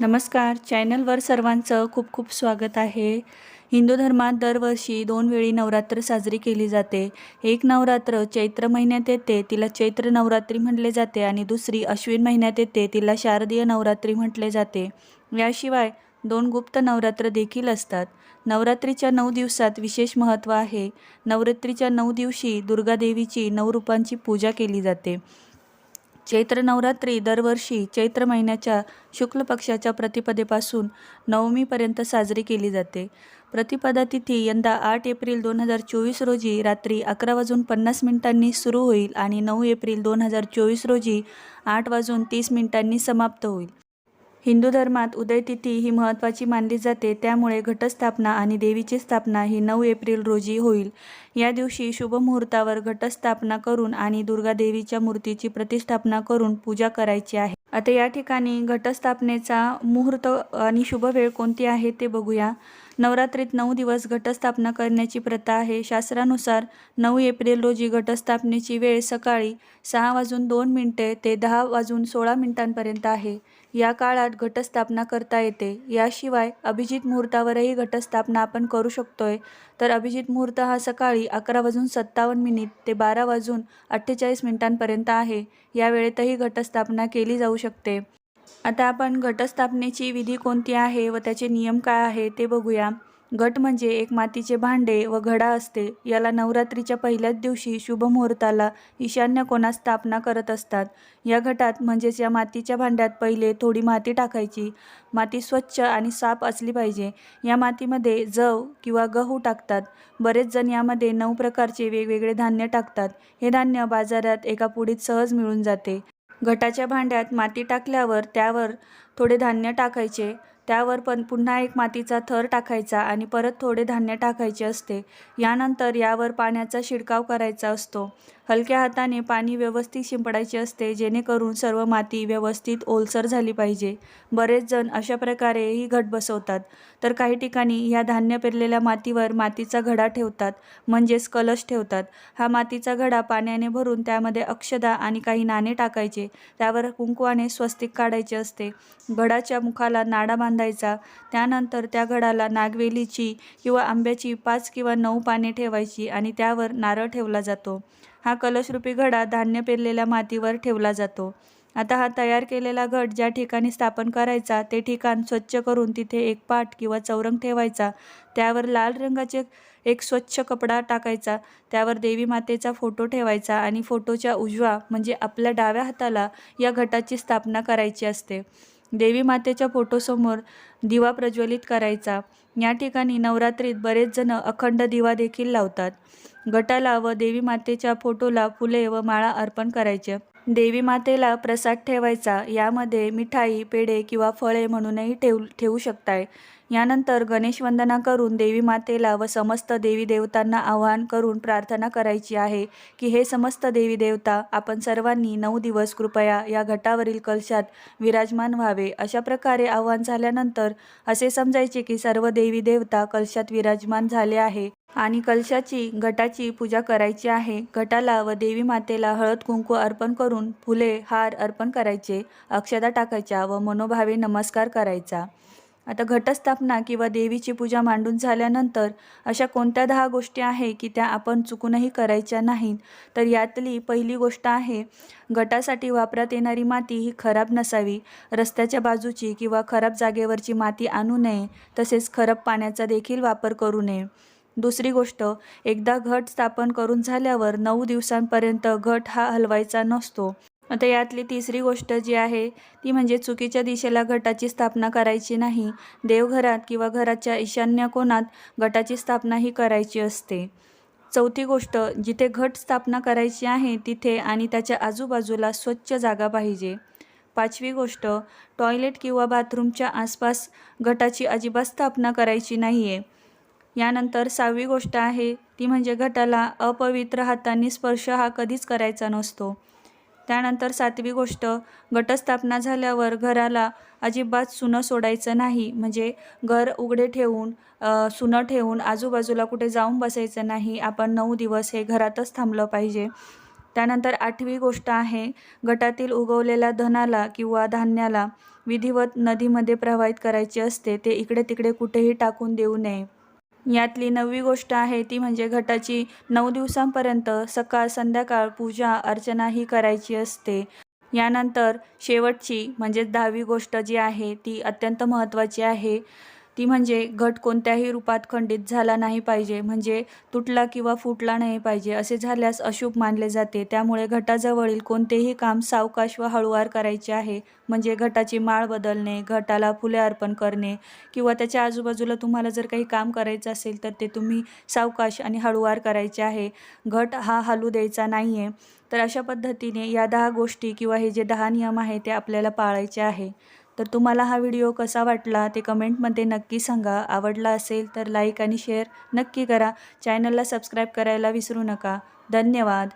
नमस्कार. चॅनलवर सर्वांचं खूप खूप स्वागत आहे. हिंदू धर्मात दरवर्षी दोन वेळी नवरात्र साजरी केली जाते. एक नवरात्र चैत्र महिन्यात येते तिला चैत्र नवरात्री म्हटले जाते आणि दुसरी अश्विन महिन्यात येते तिला शारदीय नवरात्री म्हटले जाते. याशिवाय दोन गुप्त नवरात्र देखील असतात. नवरात्रीच्या नऊ दिवसात विशेष महत्त्व आहे. नवरात्रीच्या नऊ दिवशी दुर्गादेवीची नऊ रूपांची पूजा केली जाते. चैत्र नवरात्री दरवर्षी चैत्र महिन्याच्या शुक्ल पक्षाच्या प्रतिपदेपासून नवमीपर्यंत साजरी केली जाते. प्रतिपदा तिथी यंदा आठ एप्रिल दोन हजार चोवीस रोजी रात्री अकरा वाजून पन्नास मिनिटांनी सुरू होईल आणि नऊ एप्रिल दोन हजार चोवीस रोजी आठ वाजून तीस मिनिटांनी समाप्त होईल. हिंदू धर्मात उदयतिथी ही महत्त्वाची मानली जाते. त्यामुळे घटस्थापना आणि देवीची स्थापना ही नऊ एप्रिल रोजी होईल. या दिवशी शुभ मुहूर्तावर घटस्थापना करून आणि दुर्गा देवीच्या मूर्तीची प्रतिष्ठापना करून पूजा करायची आहे. आता या ठिकाणी घटस्थापनेचा मुहूर्त आणि शुभ वेळ कोणती आहे ते बघूया. नवरात्रीत नऊ दिवस घटस्थापना करण्याची प्रथा आहे. शास्त्रानुसार नऊ एप्रिल रोजी घटस्थापनेची वेळ सकाळी सहा वाजून दोन मिनटे ते दहा वाजून सोळा मिनिटांपर्यंत आहे. या काळात घटस्थापना करता येते. याशिवाय अभिजित मुहूर्तावरही घटस्थापना आपण करू शकतोय. तर अभिजित मुहूर्त हा सकाळी अकरा वाजून सत्तावन्न मिनिट ते बारा वाजून अठ्ठेचाळीस मिनिटांपर्यंत आहे. या वेळेतही घटस्थापना केली जाऊ शकते. आता आपण घटस्थापनेची विधी कोणती आहे व त्याचे नियम काय आहे ते बघूया. घट म्हणजे एक मातीचे भांडे व घडा असते. याला नवरात्रीच्या पहिल्याच दिवशी शुभ मुहूर्ताला ईशान्य कोणास स्थापना करत असतात. या घटात म्हणजेच या मातीच्या भांड्यात पहिले थोडी माती टाकायची. माती स्वच्छ आणि साफ असली पाहिजे. या मातीमध्ये जव किंवा गहू टाकतात. बरेच जण यामध्ये नऊ प्रकारचे वेगवेगळे धान्य टाकतात. हे धान्य बाजारात एका पुडीत सहज मिळून जाते. घटाच्या भांड्यात माती टाकल्यावर त्यावर थोडे धान्य टाकायचे. त्यावर पण पुन्हा एक मातीचा थर टाकायचा आणि परत थोडे धान्य टाकायचे असते. यानंतर यावर पाण्याचा शिडकाव करायचा असतो. हलक्या हाताने पाणी व्यवस्थित शिंपडायचे असते जेणेकरून सर्व माती व्यवस्थित ओलसर झाली पाहिजे. बरेच जण अशा प्रकारे ही घट बसवतात. तर काही ठिकाणी या धान्य पेरलेल्या मातीवर मातीचा घडा ठेवतात म्हणजेच कलश ठेवतात. हा मातीचा घडा पाण्याने भरून त्यामध्ये अक्षदा आणि काही नाणे टाकायचे. त्यावर कुंकवाने स्वस्तिक काढायचे असते. घडाच्या मुखाला नाडा बांधायचा. त्यानंतर त्या घडाला नागवेलीची किंवा आंब्याची पाच किंवा नऊ पाने ठेवायची आणि त्यावर नारळ ठेवला जातो. हा कलशरूपी घडा धान्य पेरलेल्या मातीवर ठेवला जातो. आता हा तयार केलेला घट ज्या ठिकाणी स्थापन करायचा ते ठिकाण स्वच्छ करून तिथे एक पाट किंवा चौरंग ठेवायचा. त्यावर लाल रंगाचे एक स्वच्छ कपडा टाकायचा. त्यावर देवी मातेचा फोटो ठेवायचा आणि फोटोच्या उजवा म्हणजे आपल्या डाव्या हाताला या घटाची स्थापना करायची असते. देवी मातेच्या फोटोसमोर दिवा प्रज्वलित करायचा. या ठिकाणी नवरात्रीत बरेच जण अखंड दिवा देखील लावतात. गटाला व देवी मातेच्या फोटोला फुले व माळा अर्पण करायचे. देवी मातेला प्रसाद ठेवायचा. यामध्ये मिठाई पेढे किंवा फळे म्हणूनही ठेवू ठेवू शकताय. यानंतर गणेशवंदना करून देवी मातेला व समस्त देवी देवतांना आवाहन करून प्रार्थना करायची आहे की हे समस्त देवी देवता आपण सर्वांनी नऊ दिवस कृपया या घटावरील कलशात विराजमान व्हावे. अशा प्रकारे आवाहन झाल्यानंतर असे समजायचे की सर्व देवी देवता कलशात विराजमान झाले आहे आणि कलशाची घटाची पूजा करायची आहे. घटाला व देवी मातेला हळद कुंकू अर्पण करून फुले हार अर्पण करायचे अक्षदा टाकायच्या व मनोभावे नमस्कार करायचा. आता घटस्थापना किंवा देवीची पूजा मांडून झाल्यानंतर अशा कोणत्या दहा गोष्टी आहे की त्या आपण चुकूनही करायच्या नाहीत? तर यातली पहिली गोष्ट आहे घटासाठी वापरात येणारी माती ही खराब नसावी. रस्त्याच्या बाजूची किंवा खराब जागेवरची माती आणू नये तसेच खराब पाण्याचा देखील वापर करू नये. दुसरी गोष्ट एकदा घट स्थापन करून झाल्यावर नऊ दिवसांपर्यंत घट हा हलवायचा नसतो. आता यातली तिसरी गोष्ट जी आहे ती म्हणजे चुकीच्या दिशेला घटाची स्थापना करायची नाही. देवघरात किंवा घराच्या ईशान्य कोणात गटाची स्थापना ही करायची असते. चौथी गोष्ट जिथे घट स्थापना करायची आहे तिथे आणि त्याच्या आजूबाजूला स्वच्छ जागा पाहिजे. पाचवी गोष्ट टॉयलेट किंवा बाथरूमच्या आसपास घटाची अजिबात स्थापना करायची नाही आहे यानंतर सहावी गोष्ट आहे ती म्हणजे घटाला अपवित्र हातांनी स्पर्श हा कधीच करायचा नसतो. त्यानंतर सातवी गोष्ट घटस्थापना झाल्यावर घराला अजिबात सुनं सोडायचं नाही. म्हणजे घर उघडे ठेवून सुनं ठेवून आजूबाजूला कुठे जाऊन बसायचं नाही. आपण नऊ दिवस हे घरातच थांबलं पाहिजे. त्यानंतर आठवी गोष्ट आहे गटातील उगवलेल्या धनाला किंवा धान्याला विधिवत नदीमध्ये प्रवाहित करायची असते. ते इकडे तिकडे कुठेही टाकून देऊ नये. यातली नववी गोष्ट आहे ती म्हणजे घटाची नऊ दिवसांपर्यंत सकाळ संध्याकाळ पूजा अर्चना ही करायची असते. यानंतर शेवटची म्हणजेच दहावी गोष्ट जी आहे ती अत्यंत महत्त्वाची आहे. ती म्हणजे घट कोणत्याही रूपात खंडित झाला नाही पाहिजे म्हणजे तुटला किंवा फुटला नाही पाहिजे असे झाल्यास अशुभ मानले जाते. त्यामुळे घटाजवळील कोणतेही काम सावकाश व हळूवार करायचे आहे म्हणजे घटाची माळ बदलणे घटाला फुले अर्पण करणे किंवा त्याच्या आजूबाजूला तुम्हाला जर काही काम करायचं असेल तर ते तुम्ही सावकाश आणि हळूवार करायचे आहे. घट हा हलू द्यायचा नाही आहे तर अशा पद्धतीने या दहा गोष्टी किंवा हे जे दहा नियम आहे ते आपल्याला पाळायचे आहे. तर तुम्हाला हा व्हिडिओ कसा वाटला ते कमेंटमध्ये नक्की सांगा. आवडला असेल तर लाईक आणि शेअर नक्की करा. चॅनलला सबस्क्राईब करायला विसरू नका. धन्यवाद.